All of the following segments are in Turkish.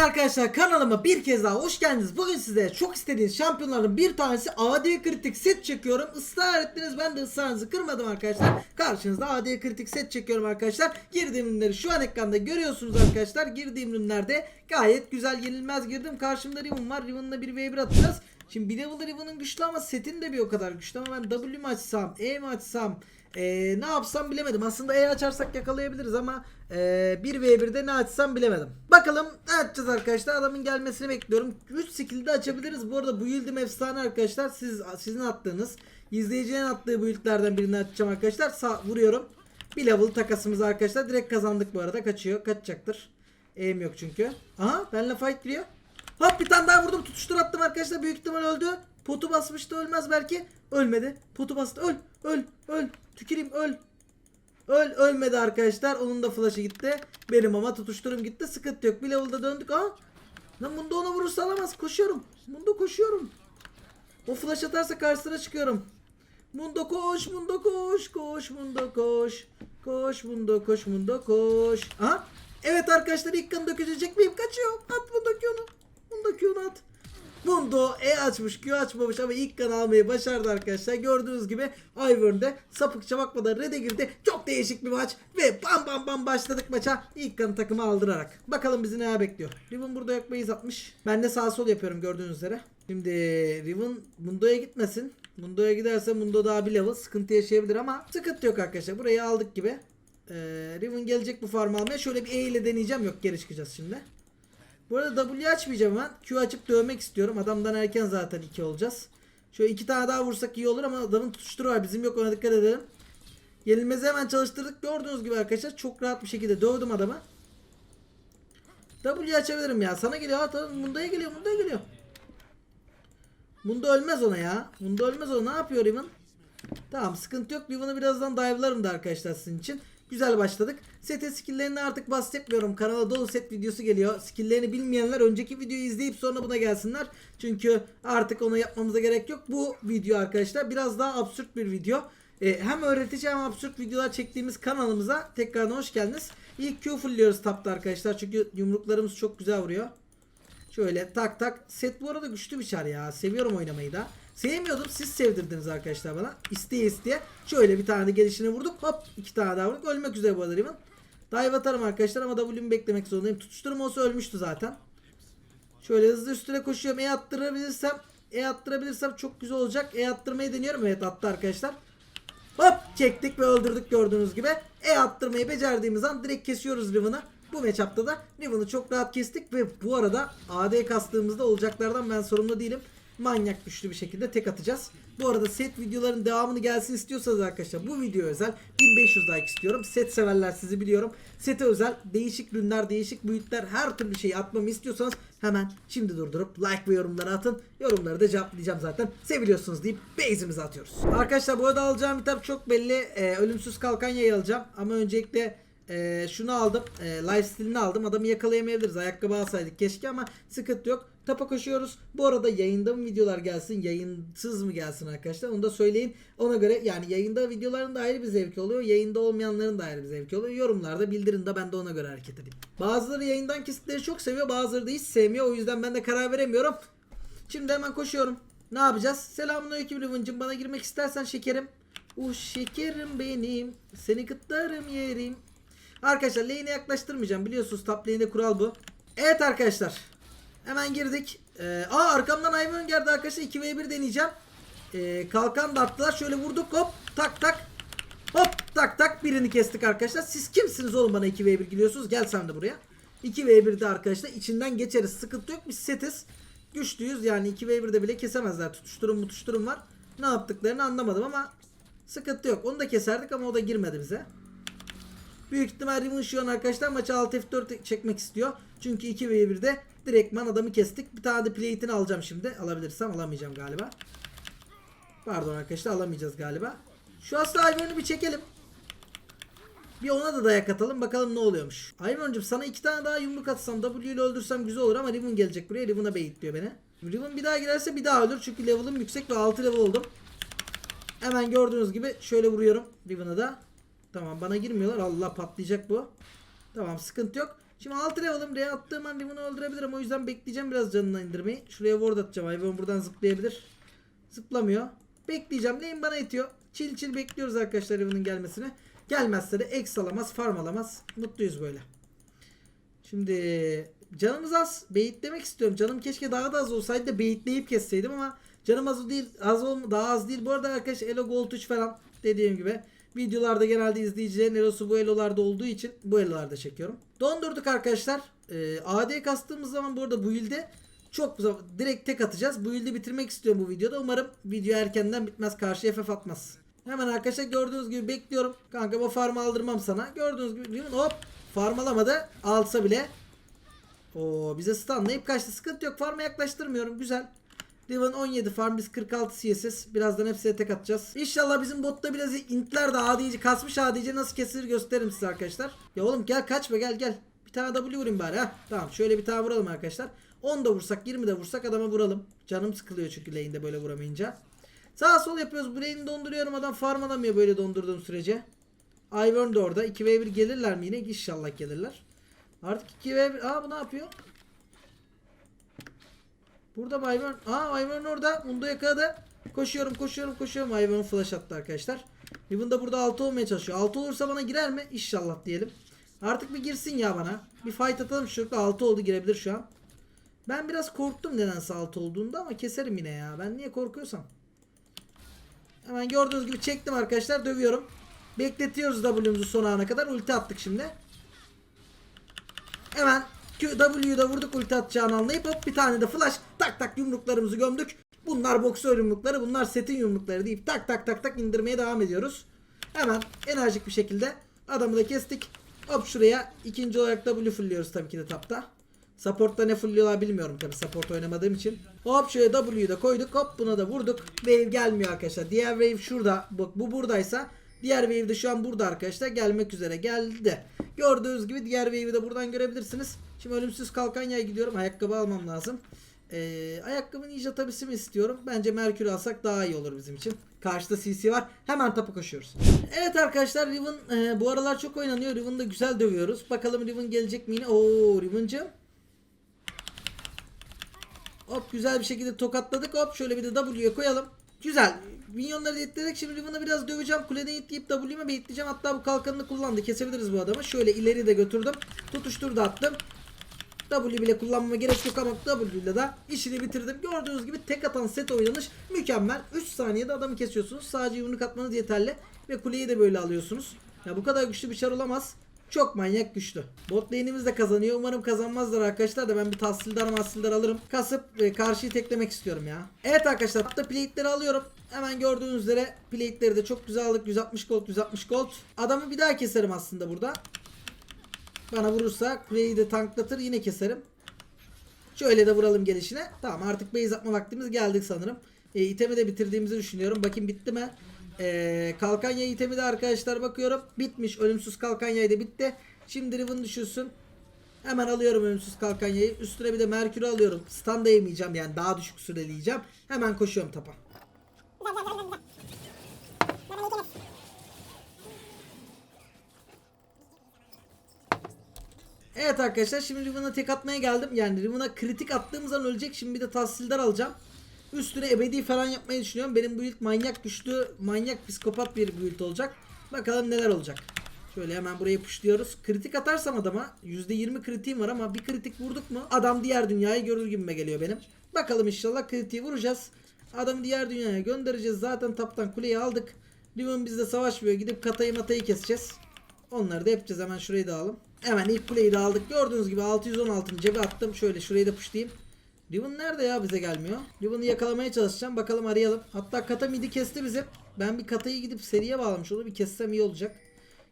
arkadaşlar kanalıma bir kez daha hoş geldiniz. Bugün size çok istediğiniz şampiyonların bir tanesi AD kritik set çekiyorum. Israr ettiniz ben de ısrarınızı kırmadım arkadaşlar. Karşınızda AD kritik set çekiyorum arkadaşlar. Girdiğim ürünleri şu an ekranda görüyorsunuz arkadaşlar. Girdiğim ürünlerde gayet güzel yenilmez girdim. Karşımda Riven var. Riven'la bir v1 atacağız. Şimdi bir level Riven'ın güçlü ama setin de bir o kadar güçlü ama ben W mi açsam, E mi açsam, ee, ne yapsam bilemedim. Aslında E açarsak yakalayabiliriz ama ee, 1v1'de ne açsam bilemedim. Bakalım ne açacağız arkadaşlar. Adamın gelmesini bekliyorum. 3 skill'de açabiliriz. Bu arada bu yıldım efsane arkadaşlar. Siz sizin attığınız, izleyicilerin attığı bu yıltlardan birini açacağım arkadaşlar. Sağ vuruyorum. Bir level takasımız arkadaşlar. Direkt kazandık bu arada. Kaçıyor. Kaçacaktır. E'm yok çünkü. Aha benle fight giriyor. Hop bir tane daha vurdum. Tutuştur attım arkadaşlar. Büyük ihtimal öldü. Potu basmıştı ölmez belki. Ölmedi. Potu bastı. Öl. Öl. Öl. Tüküreyim öl. Öl ölmedi arkadaşlar. Onun da flash'ı gitti. Benim ama tutuşturum gitti. Sıkıntı yok. Bir level'da döndük. Aa. Lan Mundo ona vurursa alamaz. Koşuyorum. Mundo koşuyorum. O flash atarsa karşısına çıkıyorum. Mundo koş, Mundo koş, koş Mundo koş. Koş Mundo koş, Mundo koş. Aha. Evet arkadaşlar ilk kan dökecek miyim? Kaçıyor. At Mundo. Mundo E açmış Q açmamış ama ilk kan almayı başardı arkadaşlar. Gördüğünüz gibi Ivern'de sapıkça bakmadan red'e girdi. Çok değişik bir maç ve bam bam bam başladık maça. İlk kanı takımı aldırarak. Bakalım bizi neler bekliyor. Riven burada base atmış. Ben de sağ sol yapıyorum gördüğünüz üzere. Şimdi Riven Mundo'ya gitmesin. Mundo'ya giderse Mundo daha bir level sıkıntı yaşayabilir ama sıkıntı yok arkadaşlar. Burayı aldık gibi. Ee, Riven gelecek bu farm almaya. Şöyle bir E ile deneyeceğim. Yok geri çıkacağız şimdi. Bu arada W açmayacağım ben. Q açıp dövmek istiyorum. Adamdan erken zaten 2 olacağız. Şöyle iki tane daha vursak iyi olur ama adamın tutuşturu var. Bizim yok ona dikkat edelim. Yenilmezi hemen çalıştırdık. Gördüğünüz gibi arkadaşlar çok rahat bir şekilde dövdüm adamı. W açabilirim ya. Sana geliyor. At. Mundo'ya geliyor. Mundo'ya geliyor. Mundo ölmez ona ya. Mundo ölmez ona. Ne yapıyor Riven? Tamam sıkıntı yok. Riven'ı birazdan dive'larım da arkadaşlar sizin için. Güzel başladık. Sete skill'lerini artık bahsetmiyorum. Kanala dolu set videosu geliyor. Skill'lerini bilmeyenler önceki videoyu izleyip sonra buna gelsinler. Çünkü artık onu yapmamıza gerek yok. Bu video arkadaşlar biraz daha absürt bir video. Ee, hem öğretici hem absürt videolar çektiğimiz kanalımıza tekrardan hoş geldiniz. İlk Q fullliyoruz tapta arkadaşlar. Çünkü yumruklarımız çok güzel vuruyor. Şöyle tak tak. Set bu arada güçlü bir çar ya. Seviyorum oynamayı da. Sevmiyordum. Siz sevdirdiniz arkadaşlar bana. İsteye isteye. Şöyle bir tane gelişine vurduk. Hop iki tane daha vurduk. Ölmek üzere bu arada Riven. Dive atarım arkadaşlar ama W'mi beklemek zorundayım. Tutuşturum olsa ölmüştü zaten. Şöyle hızlı üstüne koşuyorum. E attırabilirsem E attırabilirsem çok güzel olacak. E attırmayı deniyorum. Evet attı arkadaşlar. Hop çektik ve öldürdük gördüğünüz gibi. E attırmayı becerdiğimiz an direkt kesiyoruz Riven'ı. Bu matchup'ta da Riven'ı çok rahat kestik ve bu arada AD kastığımızda olacaklardan ben sorumlu değilim. Manyak güçlü bir şekilde tek atacağız. Bu arada set videoların devamını gelsin istiyorsanız arkadaşlar bu video özel 1500 like istiyorum. Set severler sizi biliyorum. Sete özel değişik ürünler, değişik büyütler her türlü şeyi atmamı istiyorsanız hemen şimdi durdurup like ve yorumları atın. Yorumları da cevaplayacağım zaten. Seviliyorsunuz deyip base'imizi atıyoruz. Arkadaşlar bu arada alacağım kitap çok belli. Ee, ölümsüz kalkan yayı alacağım. Ama öncelikle ee, şunu aldım. E, lifesteal'ini aldım. Adamı yakalayamayabiliriz. Ayakkabı alsaydık keşke ama sıkıntı yok. Tapa koşuyoruz. Bu arada yayında mı videolar gelsin, yayınsız mı gelsin arkadaşlar? Onu da söyleyin. Ona göre yani yayında videoların da ayrı bir zevki oluyor. Yayında olmayanların da ayrı bir zevki oluyor. Yorumlarda bildirin de ben de ona göre hareket edeyim. Bazıları yayından kesitleri çok seviyor. Bazıları da hiç sevmiyor. O yüzden ben de karar veremiyorum. Şimdi hemen koşuyorum. Ne yapacağız? Selamünaleyküm Riven'cim. Bana girmek istersen şekerim. Uh şekerim benim. Seni kıtlarım yerim. Arkadaşlar lane'e yaklaştırmayacağım. Biliyorsunuz top lane'de kural bu. Evet arkadaşlar. Hemen girdik. Ee, aa arkamdan Ivern geldi arkadaşlar. 2v1 deneyeceğim. Ee, kalkan da attılar. Şöyle vurduk hop. Tak tak. Hop tak tak. Birini kestik arkadaşlar. Siz kimsiniz oğlum bana 2v1 geliyorsunuz? Gel sen de buraya. 2v1'de arkadaşlar içinden geçeriz. Sıkıntı yok. Biz setiz. Güçlüyüz. Yani 2v1'de bile kesemezler. Tutuşturum tutuşturum var. Ne yaptıklarını anlamadım ama sıkıntı yok. Onu da keserdik ama o da girmedi bize. Büyük ihtimal an arkadaşlar maçı 6 F4 çekmek istiyor. Çünkü 2 v 1'de direktman adamı kestik. Bir tane de plate'ini alacağım şimdi. Alabilirsem alamayacağım galiba. Pardon arkadaşlar alamayacağız galiba. Şu aslında Ivern'ı bir çekelim. Bir ona da dayak atalım bakalım ne oluyormuş. Ivern'cım sana iki tane daha yumruk atsam W ile öldürsem güzel olur ama Riven gelecek buraya. Riven'a baitliyor beni. Riven bir daha girerse bir daha ölür çünkü level'ım yüksek ve 6 level oldum. Hemen gördüğünüz gibi şöyle vuruyorum Riven'a da. Tamam bana girmiyorlar. Allah patlayacak bu. Tamam sıkıntı yok. Şimdi 6 level'ım. R'ye attığım an Riven'ı öldürebilirim. O yüzden bekleyeceğim biraz canını indirmeyi. Şuraya ward atacağım. Ivern buradan zıplayabilir. Zıplamıyor. Bekleyeceğim. Lane bana itiyor. Çil çil bekliyoruz arkadaşlar Riven'ın gelmesini. Gelmezse de X alamaz, farm alamaz. Mutluyuz böyle. Şimdi canımız az. Beyitlemek istiyorum. Canım keşke daha da az olsaydı da beyitleyip kesseydim ama canım az değil. Az ol, daha az değil. Bu arada arkadaşlar Elo Gold 3 falan dediğim gibi videolarda genelde izleyicilerin Elo'su bu Elo'larda olduğu için bu Elo'larda çekiyorum. Dondurduk arkadaşlar. Ee, AD kastığımız zaman bu arada bu ilde çok direkt tek atacağız. Bu ilde bitirmek istiyorum bu videoda. Umarım video erkenden bitmez. Karşı FF atmaz. Hemen arkadaşlar gördüğünüz gibi bekliyorum. Kanka bu farmı aldırmam sana. Gördüğünüz gibi hop farm alamadı. Alsa bile. O bize stunlayıp kaçtı. Sıkıntı yok. Farm'a yaklaştırmıyorum. Güzel. Riven 17 farm biz 46 CSS. Birazdan hepsine tek atacağız. İnşallah bizim botta biraz intler de ADC kasmış ADC nasıl kesilir gösteririm size arkadaşlar. Ya oğlum gel kaçma gel gel. Bir tane W vurayım bari ha. Tamam şöyle bir tane vuralım arkadaşlar. 10 da vursak 20 de vursak adama vuralım. Canım sıkılıyor çünkü lane'de böyle vuramayınca. Sağ sol yapıyoruz. Bu lane'i donduruyorum. Adam farm alamıyor böyle dondurduğum sürece. Ivern de orada. 2v1 gelirler mi yine? İnşallah gelirler. Artık 2v1. Aa bu ne yapıyor? Burada mı Ivern? Aa Ivern orada. Mundo yakaladı. Koşuyorum koşuyorum koşuyorum. Ivern flash attı arkadaşlar. Riven de burada 6 olmaya çalışıyor. 6 olursa bana girer mi? İnşallah diyelim. Artık bir girsin ya bana. Bir fight atalım şu çocukla 6 oldu girebilir şu an. Ben biraz korktum nedense 6 olduğunda ama keserim yine ya. Ben niye korkuyorsam. Hemen gördüğünüz gibi çektim arkadaşlar. Dövüyorum. Bekletiyoruz W'muzu son ana kadar. Ulti attık şimdi. Hemen Q- W'yu da vurduk ulti atacağını anlayıp hop bir tane de flash tak tak yumruklarımızı gömdük. Bunlar boksör yumrukları bunlar setin yumrukları deyip tak tak tak tak indirmeye devam ediyoruz. Hemen enerjik bir şekilde adamı da kestik. Hop şuraya ikinci olarak W fullliyoruz tabii ki de tapta. Support'ta ne fullliyorlar bilmiyorum tabii support oynamadığım için. Hop şöyle W'yu da koyduk hop buna da vurduk. Wave gelmiyor arkadaşlar. Diğer wave şurada. Bak bu buradaysa diğer wave de şu an burada arkadaşlar. Gelmek üzere geldi. Gördüğünüz gibi diğer wave'i de buradan görebilirsiniz. Şimdi ölümsüz kalkan yaya gidiyorum. Ayakkabı almam lazım. Ee, ayakkabı ninja tabisi istiyorum? Bence Merkür alsak daha iyi olur bizim için. Karşıda CC var. Hemen tapa koşuyoruz. Evet arkadaşlar Riven e, bu aralar çok oynanıyor. Riven'da güzel dövüyoruz. Bakalım Riven gelecek mi yine? Oo Riven'cım. Hop güzel bir şekilde tokatladık. Hop şöyle bir de W'ye koyalım. Güzel. Minyonları yettirdik. Şimdi Riven'ı biraz döveceğim. Kuleden itleyip W'me bekleyeceğim. Hatta bu kalkanını kullandı. Kesebiliriz bu adamı. Şöyle ileri de götürdüm. Tutuştur da attım. W bile kullanmama gerek yok ama W ile de işini bitirdim. Gördüğünüz gibi tek atan set oynanış mükemmel. 3 saniyede adamı kesiyorsunuz. Sadece yumruk atmanız yeterli. Ve kuleyi de böyle alıyorsunuz. Ya bu kadar güçlü bir çar olamaz. Çok manyak güçlü. Bot lane'imiz de kazanıyor. Umarım kazanmazlar arkadaşlar da ben bir tahsildar mahsildar alırım. Kasıp e, karşıyı teklemek istiyorum ya. Evet arkadaşlar hatta plate'leri alıyorum. Hemen gördüğünüz üzere plate'leri de çok güzel aldık. 160 gold 160 gold. Adamı bir daha keserim aslında burada. Bana vurursa kuleyi de tanklatır yine keserim. Şöyle de vuralım gelişine. Tamam artık base atma vaktimiz geldik sanırım. E, itemi de bitirdiğimizi düşünüyorum. Bakayım bitti mi? E, kalkanya itemi de arkadaşlar bakıyorum. Bitmiş. Ölümsüz kalkanyayı da bitti. Şimdi Riven düşürsün. Hemen alıyorum ölümsüz kalkanyayı. Üstüne bir de Merkür'ü alıyorum. Stun da yemeyeceğim yani daha düşük süreleyeceğim. Hemen koşuyorum tapa. Evet arkadaşlar şimdi Riven'a tek atmaya geldim. Yani Riven'a kritik attığımız an ölecek. Şimdi bir de tahsildar alacağım. Üstüne ebedi falan yapmayı düşünüyorum. Benim bu build manyak güçlü, manyak psikopat bir build olacak. Bakalım neler olacak. Şöyle hemen burayı pushluyoruz. Kritik atarsam adama %20 kritiğim var ama bir kritik vurduk mu adam diğer dünyayı görür gibime geliyor benim. Bakalım inşallah kritiği vuracağız. Adamı diğer dünyaya göndereceğiz. Zaten taptan kuleyi aldık. Riven bizde savaşmıyor. Gidip katayı matayı keseceğiz. Onları da yapacağız. Hemen şurayı da alalım. Hemen ilk kuleyi de aldık. Gördüğünüz gibi 616'ını cebe attım. Şöyle şurayı da pushlayayım. Riven nerede ya bize gelmiyor? Riven'ı yakalamaya çalışacağım. Bakalım arayalım. Hatta kata midi kesti bizim. Ben bir katayı gidip seriye bağlamış onu bir kessem iyi olacak.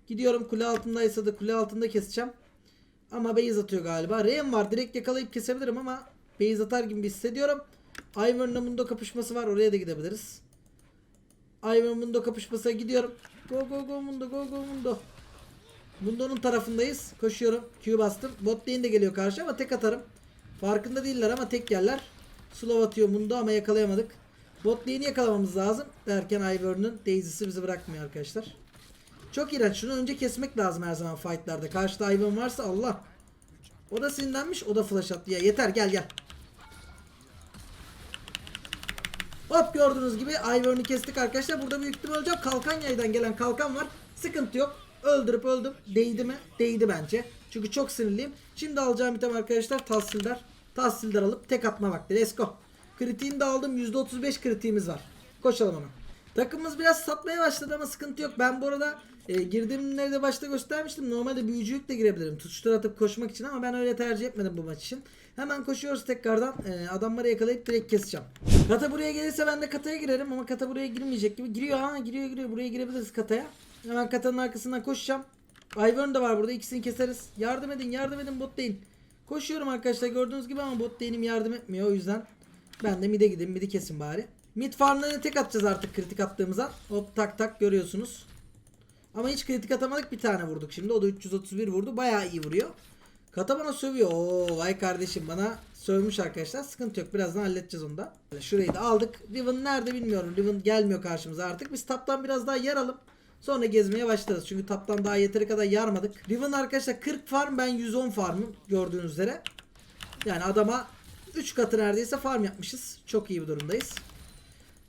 Gidiyorum kule altındaysa da kule altında keseceğim. Ama base atıyor galiba. Rem var. Direkt yakalayıp kesebilirim ama base atar gibi hissediyorum. Ivern'la Mundo kapışması var. Oraya da gidebiliriz. Ivern Mundo kapışmasına gidiyorum. Go go go Mundo go go Mundo. Mundo'nun tarafındayız. Koşuyorum. Q bastım. Bot lane de geliyor karşı ama tek atarım. Farkında değiller ama tek yerler. Slow atıyor Mundo ama yakalayamadık. Bot lane'i yakalamamız lazım. Derken Ivern'ın Daisy'si bizi bırakmıyor arkadaşlar. Çok iğrenç. Şunu önce kesmek lazım her zaman fightlarda. Karşıda Ivern varsa Allah. O da sinirlenmiş. O da flash attı. Ya yeter gel gel. Hop gördüğünüz gibi Ivern'ı kestik arkadaşlar. Burada büyük ihtimal hocam kalkan yaydan gelen kalkan var. Sıkıntı yok. Öldürüp öldüm. Değdi mi? Değdi bence. Çünkü çok sinirliyim. Şimdi alacağım item arkadaşlar tahsildar. Tahsildar alıp tek atma vakti. Let's go. Kritiğini de aldım. %35 kritiğimiz var. Koşalım hemen. Takımımız biraz satmaya başladı ama sıkıntı yok. Ben bu arada e, girdiğimleri de başta göstermiştim. Normalde büyücülük de girebilirim. Tutuştur atıp koşmak için ama ben öyle tercih etmedim bu maç için. Hemen koşuyoruz tekrardan. E, adamları yakalayıp direkt keseceğim. Kata buraya gelirse ben de kataya girerim ama kata buraya girmeyecek gibi. Giriyor ha giriyor giriyor. Buraya girebiliriz kataya. Hemen katanın arkasından koşacağım. Ivern de var burada. İkisini keseriz. Yardım edin yardım edin bot değil. Koşuyorum arkadaşlar gördüğünüz gibi ama bot değilim yardım etmiyor. O yüzden ben de mid'e gideyim. Mid'i kesin bari. Mid farmlarını tek atacağız artık kritik attığımızda. Hop tak tak görüyorsunuz. Ama hiç kritik atamadık bir tane vurduk şimdi. O da 331 vurdu. Bayağı iyi vuruyor. Kata bana sövüyor. Oo vay kardeşim bana sövmüş arkadaşlar. Sıkıntı yok. Birazdan halledeceğiz onu da. Şurayı da aldık. Riven nerede bilmiyorum. Riven gelmiyor karşımıza artık. Biz taptan biraz daha yaralım. Sonra gezmeye başlarız. Çünkü taptan daha yeteri kadar yarmadık. Riven arkadaşlar 40 farm ben 110 farmım gördüğünüz üzere. Yani adama 3 katı neredeyse farm yapmışız. Çok iyi bir durumdayız.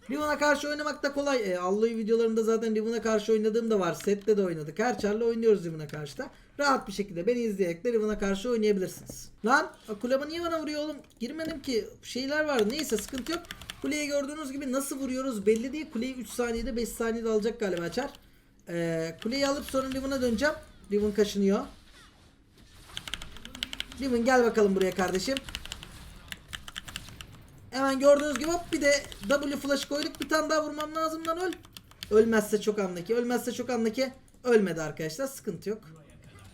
Riven'a karşı oynamak da kolay. E, Alloy videolarımda zaten Riven'a karşı oynadığım da var. Sette de oynadık. Her çarla oynuyoruz Riven'a karşı da. Rahat bir şekilde beni izleyerek de Riven'a karşı oynayabilirsiniz. Lan kulübe niye bana vuruyor oğlum? Girmedim ki. Şeyler var. Neyse sıkıntı yok. Kuleyi gördüğünüz gibi nasıl vuruyoruz belli değil. Kuleyi 3 saniyede 5 saniyede alacak galiba açar. E, kuleyi alıp sonra Riven'a döneceğim. Riven kaşınıyor. Riven gel bakalım buraya kardeşim. Hemen gördüğünüz gibi hop bir de W flash koyduk. Bir tane daha vurmam lazım lan öl. Ölmezse çok anlaki. Ölmezse çok anlaki. Ölmedi arkadaşlar. Sıkıntı yok.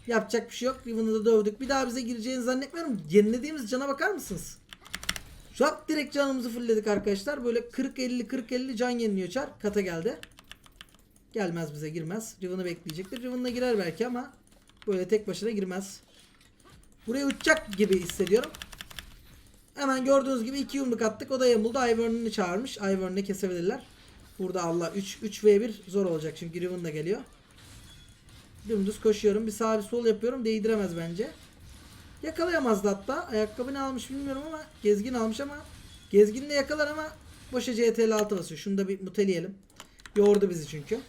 Yapacak bir şey yok. Riven'ı da dövdük. Bir daha bize gireceğini zannetmiyorum. Yenilediğimiz cana bakar mısınız? Şu an direkt canımızı fullledik arkadaşlar. Böyle 40-50 40-50 can yeniliyor çar. Kata geldi. Gelmez bize girmez. Riven'ı bekleyecektir. Riven'la girer belki ama böyle tek başına girmez. Buraya uçacak gibi hissediyorum. Hemen gördüğünüz gibi iki yumruk attık. O da yamuldu. Ivern'ını çağırmış. Ivern'ı kesebilirler. Burada Allah 3 3 v 1 zor olacak çünkü Riven da geliyor. Dümdüz koşuyorum. Bir sağ bir sol yapıyorum. Değdiremez bence. Yakalayamazdı hatta. Ayakkabını almış bilmiyorum ama gezgin almış ama gezgin de yakalar ama boşa CTL 6 basıyor. Şunu da bir muteleyelim. Yordu bizi çünkü.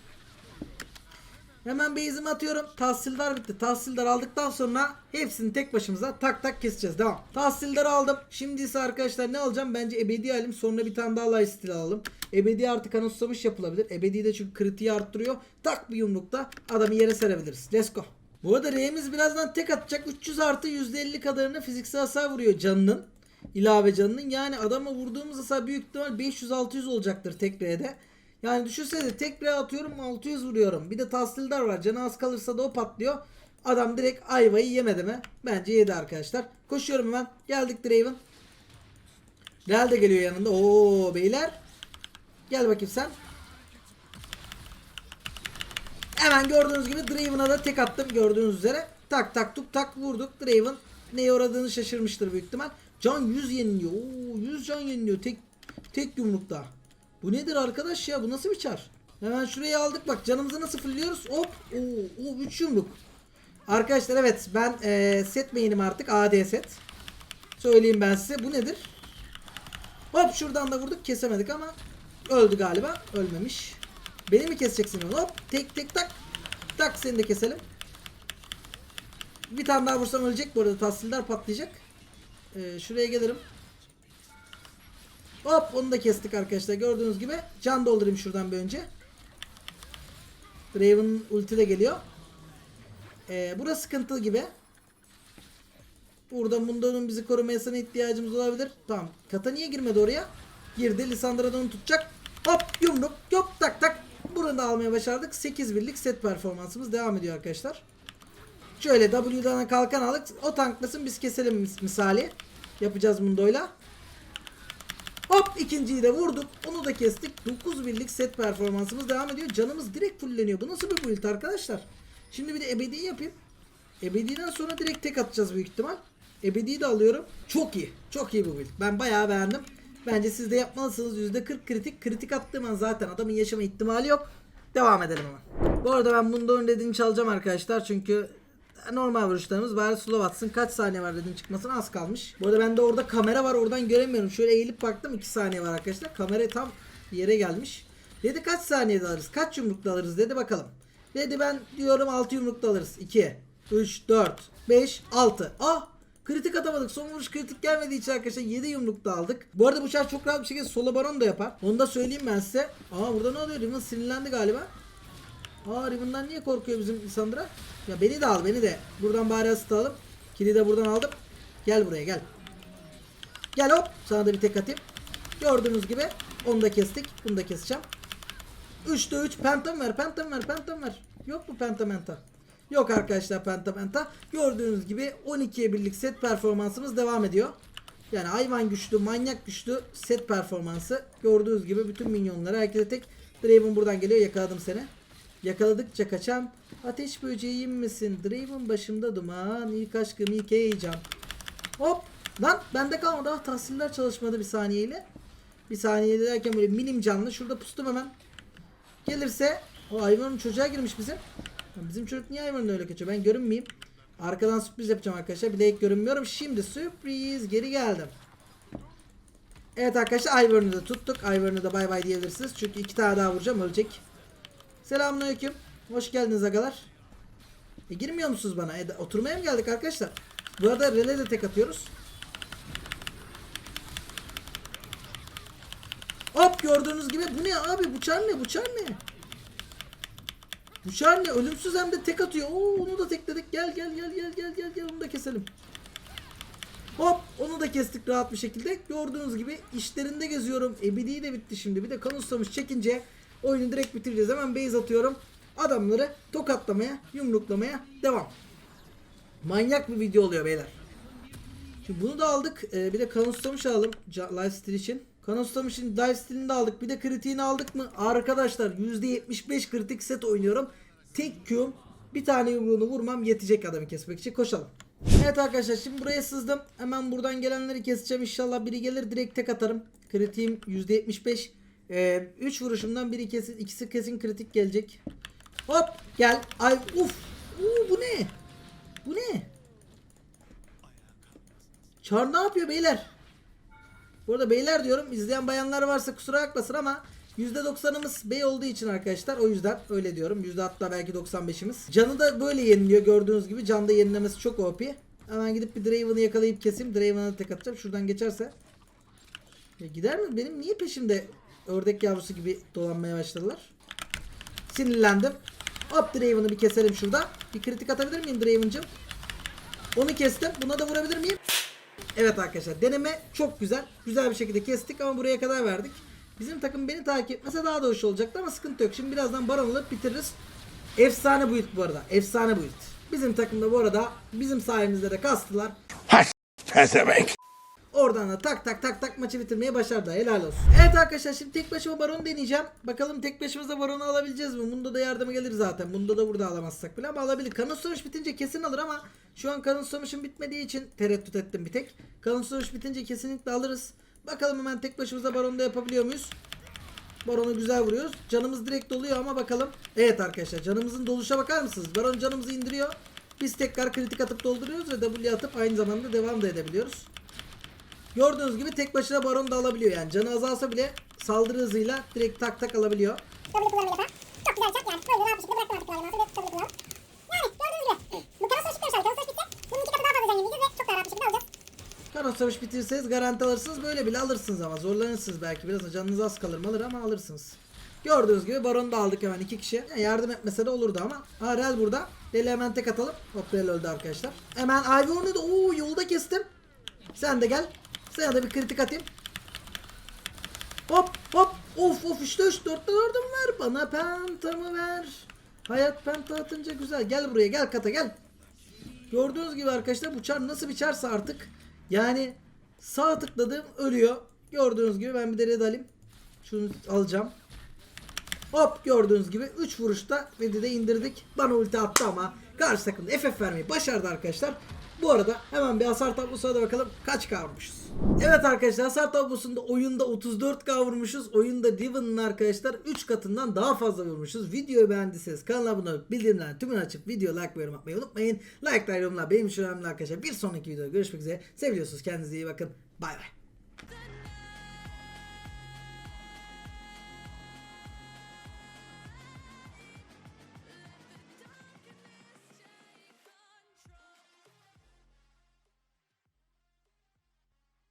Hemen base'imi atıyorum. Tahsildar bitti. Tahsildar aldıktan sonra hepsini tek başımıza tak tak keseceğiz. Devam. Tahsildar aldım. Şimdi ise arkadaşlar ne alacağım? Bence ebedi alayım. Sonra bir tane daha lifesteal alalım. Ebedi artık kanıtsamış yapılabilir. Ebedi de çünkü kritiği arttırıyor. Tak bir yumrukta adamı yere serebiliriz. Let's go. Bu arada R'miz birazdan tek atacak. 300 artı %50 kadarını fiziksel hasar vuruyor canının. ilave canının. Yani adama vurduğumuz hasar büyük ihtimal 500-600 olacaktır tek R'de. Yani düşünsene tek R atıyorum 600 vuruyorum. Bir de tahsildar var. Canı az kalırsa da o patlıyor. Adam direkt ayvayı yemedi mi? Bence yedi arkadaşlar. Koşuyorum hemen. Geldik Draven. Real de geliyor yanında. Oo beyler. Gel bakayım sen. Hemen gördüğünüz gibi Draven'a da tek attım gördüğünüz üzere. Tak tak tuk tak vurduk. Draven neye uğradığını şaşırmıştır büyük ihtimal. Can 100 yeniliyor. Oo 100 can yeniliyor tek tek yumrukta. Bu nedir arkadaş ya? Bu nasıl bir çar? Hemen şurayı aldık bak canımızı nasıl fırlıyoruz? Hop. Oo, oo 3 yumruk. Arkadaşlar evet ben e, set main'im artık AD set. Söyleyeyim ben size. Bu nedir? Hop şuradan da vurduk kesemedik ama öldü galiba. Ölmemiş. Beni mi keseceksin? Hop tek tek tak. Tak seni de keselim. Bir tane daha vursam ölecek bu arada. Tahsildar patlayacak. Ee, şuraya gelirim. Hop onu da kestik arkadaşlar. Gördüğünüz gibi. Can doldurayım şuradan bir önce. Draven ulti de geliyor. Ee, burası sıkıntılı gibi. Burada Mundo'nun bizi korumasına ihtiyacımız olabilir. Tamam. Kata niye girmedi oraya? Girdi. Lisandra da onu tutacak. Hop yumruk. Hop tak tak. Bunu da almaya başardık. 8 birlik set performansımız devam ediyor arkadaşlar. Şöyle W'dan kalkan aldık. O tanklasın biz keselim mis- misali. Yapacağız Mundo'yla. Hop ikinciyi de vurduk. Onu da kestik. 9 birlik set performansımız devam ediyor. Canımız direkt fullleniyor. Bu nasıl bir build arkadaşlar? Şimdi bir de ebedi yapayım. Ebediden sonra direkt tek atacağız büyük ihtimal. Ebediyi de alıyorum. Çok iyi. Çok iyi bu build. Ben bayağı beğendim. Bence siz de yapmalısınız. %40 kritik. Kritik attığım an zaten adamın yaşama ihtimali yok. Devam edelim hemen. Bu arada ben Mundo'nun dediğini çalacağım arkadaşlar. Çünkü normal vuruşlarımız bari slow atsın. Kaç saniye var dedim çıkmasına az kalmış. Bu arada bende orada kamera var oradan göremiyorum. Şöyle eğilip baktım 2 saniye var arkadaşlar. Kamera tam yere gelmiş. Dedi kaç saniyede alırız? Kaç yumrukta alırız dedi bakalım. Dedi ben diyorum 6 yumrukta alırız. 2, 3, 4, 5, 6. Ah! Kritik atamadık. Son vuruş kritik gelmediği için arkadaşlar 7 yumrukta aldık. Bu arada bu şart çok rahat bir şekilde sola baron da yapar. Onu da söyleyeyim ben size. Aa burada ne oluyor? Riven sinirlendi galiba. Aa Riven'dan niye korkuyor bizim Lissandra? Ya beni de al beni de. Buradan bari ısıtalım. Kili de buradan aldım. Gel buraya gel. Gel hop. Sana da bir tek atayım. Gördüğünüz gibi onu da kestik. Bunu da keseceğim. 3'te 3 pentam ver pentam ver pentam ver. Yok mu pentamenta? Yok arkadaşlar pentamenta. Gördüğünüz gibi 12'ye birlik set performansımız devam ediyor. Yani hayvan güçlü, manyak güçlü set performansı. Gördüğünüz gibi bütün minyonları herkese tek. Draven buradan geliyor yakaladım seni. Yakaladıkça kaçan ateş böceğim misin? Draven başımda duman. İlk aşkım ilk heyecan. Hop. Lan bende kalmadı. Ah tahsiller çalışmadı bir saniyeyle. Bir saniye derken böyle milim canlı. Şurada pustum hemen. Gelirse o hayvanın çocuğa girmiş bizim. Bizim çocuk niye hayvanın öyle kaçıyor? Ben görünmeyeyim. Arkadan sürpriz yapacağım arkadaşlar. Bir de ilk görünmüyorum. Şimdi sürpriz. Geri geldim. Evet arkadaşlar Ivern'ı da tuttuk. Ivern'ı da bay bay diyebilirsiniz. Çünkü iki tane daha vuracağım. Ölecek. Selamünaleyküm. Hoş geldiniz agalar. E, girmiyor musunuz bana? E, oturmaya mı geldik arkadaşlar? Bu arada rele de tek atıyoruz. Hop gördüğünüz gibi bu ne abi bu çar ne bu çar ne? Bu çar ne? Ölümsüz hem de tek atıyor. Oo onu da tekledik. Gel gel gel gel gel gel gel onu da keselim. Hop onu da kestik rahat bir şekilde. Gördüğünüz gibi işlerinde geziyorum. Ebedi de bitti şimdi. Bir de kan ustamış çekince oyunu direkt bitireceğiz. Hemen base atıyorum. Adamları tokatlamaya, yumruklamaya devam. Manyak bir video oluyor beyler. Şimdi bunu da aldık. Ee, bir de kan ustamış alalım. Lifesteal için. Kan ustamışın Lifesteal'ini de aldık. Bir de kritiğini aldık mı? Arkadaşlar %75 kritik set oynuyorum. Tek Q'm. Bir tane yumruğunu vurmam yetecek adamı kesmek için. Koşalım. Evet arkadaşlar şimdi buraya sızdım. Hemen buradan gelenleri keseceğim. İnşallah biri gelir direkt tek atarım. Kritiğim %75. 3 vuruşumdan biri kesin, ikisi kesin kritik gelecek. Hop gel. Ay uf. Uu, bu ne? Bu ne? Çar ne yapıyor beyler? Burada beyler diyorum. izleyen bayanlar varsa kusura bakmasın ama %90'ımız bey olduğu için arkadaşlar. O yüzden öyle diyorum. Yüzde hatta belki 95'imiz. Canı da böyle yeniliyor gördüğünüz gibi. Canda yenilemesi çok OP. Hemen gidip bir Draven'ı yakalayıp keseyim. Draven'a tek atacağım. Şuradan geçerse. Ya gider mi? Benim niye peşimde ördek yavrusu gibi dolanmaya başladılar? Sinirlendim. Hop Draven'ı bir keselim şurada. Bir kritik atabilir miyim Draven'cım? Onu kestim. Buna da vurabilir miyim? Evet arkadaşlar deneme çok güzel. Güzel bir şekilde kestik ama buraya kadar verdik. Bizim takım beni takip etmese daha da hoş olacaktı ama sıkıntı yok. Şimdi birazdan baron alıp bitiririz. Efsane build bu arada. Efsane build. Bizim takımda bu arada bizim sayemizde de kastılar. Pezevenk. Oradan da tak tak tak tak maçı bitirmeyi başardı. Helal olsun. Evet arkadaşlar şimdi tek başıma baron deneyeceğim. Bakalım tek başımıza baronu alabileceğiz mi? Bunda da yardıma gelir zaten. Bunda da burada alamazsak bile ama alabilir. Kanun sonuç bitince kesin alır ama şu an kanun sonuçun bitmediği için tereddüt ettim bir tek. Kanun sonuç bitince kesinlikle alırız. Bakalım hemen tek başımıza baronda yapabiliyor muyuz? Baronu güzel vuruyoruz. Canımız direkt doluyor ama bakalım. Evet arkadaşlar canımızın doluşa bakar mısınız? Baron canımızı indiriyor. Biz tekrar kritik atıp dolduruyoruz ve W atıp aynı zamanda devam da edebiliyoruz. Gördüğünüz gibi tek başına baron da alabiliyor yani. Canı azalsa bile saldırı hızıyla direkt tak tak alabiliyor. Double kullanımı yapan. Çok güzel çak yani. Böyle rahat bir şekilde bıraktım artık kullanımı. Ve double kullanım. Yani gördüğünüz gibi. Bu kanal savaşı bitmemiş. Kanal savaşı bitse bunun iki katı daha fazla can yenileceğiz ve çok daha rahat bir şekilde alacağız. Kanon savaş bitirirseniz garanti alırsınız. Böyle bile alırsınız ama zorlanırsınız belki. Biraz canınız az kalır mı alır ama alırsınız. Gördüğünüz gibi baronu da aldık hemen iki kişi. Yani yardım etmese de olurdu ama. Ha Rel burada. Rel'e hemen tek atalım. Hop öldü arkadaşlar. Hemen Ivy da ooo yolda kestim. Sen de gel. Sana da bir kritik atayım. Hop hop. Of of işte 3 4'te 4'ümü ver. Bana pentamı ver. Hayat penta atınca güzel. Gel buraya gel kata gel. Gördüğünüz gibi arkadaşlar bu çar nasıl bir çarsa artık. Yani sağ tıkladım ölüyor. Gördüğünüz gibi ben bir de red alayım. Şunu alacağım. Hop gördüğünüz gibi 3 vuruşta Red'i de indirdik. Bana ulti attı ama karşı takım FF vermeyi başardı arkadaşlar. Bu arada hemen bir hasar tablosuna da bakalım kaç kavurmuşuz. Evet arkadaşlar hasar tablosunda oyunda 34 kavurmuşuz. Oyunda Riven'ın arkadaşlar 3 katından daha fazla vurmuşuz. Videoyu beğendiyseniz kanala abone olup bildirimleri tümünü açıp video like ve yorum atmayı unutmayın. Like'lar yorumlar benim için önemli arkadaşlar. Bir sonraki videoda görüşmek üzere. Seviyorsunuz kendinize iyi bakın. Bay bay.